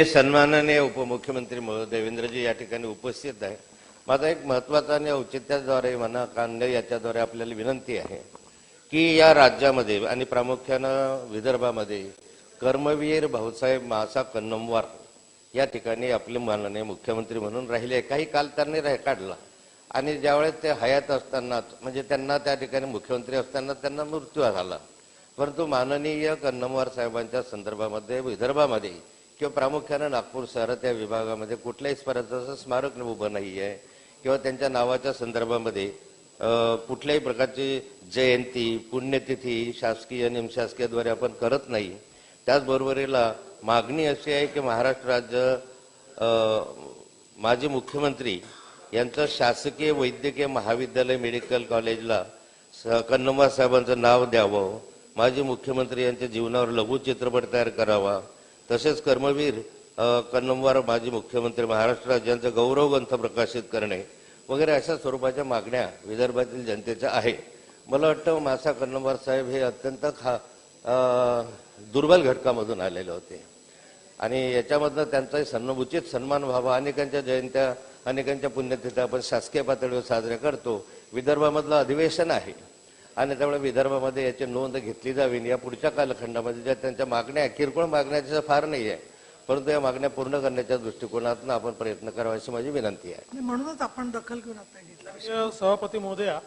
हे सन्माननीय उपमुख्यमंत्री देवेंद्रजी या ठिकाणी उपस्थित आहे. माझा एक महत्त्वाचा आणि औचित्याद्वारे म्हणा कांदे याच्याद्वारे आपल्याला विनंती आहे की या राज्यामध्ये आणि प्रामुख्यानं विदर्भामध्ये कर्मवीर भाऊसाहेब मासा कन्नमवार या ठिकाणी आपले माननीय मुख्यमंत्री म्हणून राहिले. काही काल त्यांनी रे- काढला. आणि ज्यावेळेस ते हयात असतानाच म्हणजे त्यांना त्या ठिकाणी मुख्यमंत्री असताना त्यांना मृत्यू झाला. परंतु माननीय कन्नमवार साहेबांच्या संदर्भामध्ये विदर्भामध्ये किंवा प्रामुख्यानं नागपूर शहरात या विभागामध्ये कुठल्याही स्पर्धाचं स्मारक उभं नाही आहे किंवा त्यांच्या नावाच्या संदर्भामध्ये कुठल्याही प्रकारची जयंती पुण्यतिथी शासकीय निमशासकीयद्वारे आपण करत नाही. त्याचबरोबरीला मागणी अशी आहे की महाराष्ट्र राज्य माजी मुख्यमंत्री यांचं शासकीय वैद्यकीय महाविद्यालय मेडिकल कॉलेजला स- साहेबांचं नाव द्यावं. माजी मुख्यमंत्री यांच्या जीवनावर लघु चित्रपट तयार करावा. तसेच कर्मवीर कन्नमवार माजी मुख्यमंत्री महाराष्ट्र राज्यांचा गौरव ग्रंथ प्रकाशित करणे वगैरे अशा स्वरूपाच्या मागण्या विदर्भातील जनतेच्या आहे मला वाटतं मासा कन्नमवार साहेब हे अत्यंत खा दुर्बल घटकामधून आलेले होते. आणि याच्यामधनं त्यांचा सन्मुचित सन्मान व्हावा अनेकांच्या जयंत्या अनेकांच्या पुण्यतिथ्या आपण शासकीय पातळीवर साजऱ्या करतो. विदर्भामधलं अधिवेशन आहे. आणि त्यामुळे विदर्भामध्ये याची नोंद घेतली जावी आणि या पुढच्या कालखंडामध्ये ज्या त्यांच्या मागण्या किरकोळ मागण्याचं फार नाही आहे परंतु या मागण्या पूर्ण करण्याच्या दृष्टिकोनातून आपण प्रयत्न करावा अशी माझी विनंती आहे. म्हणूनच आपण दखल घेऊन आता घेतला माननीय सभापती महोदया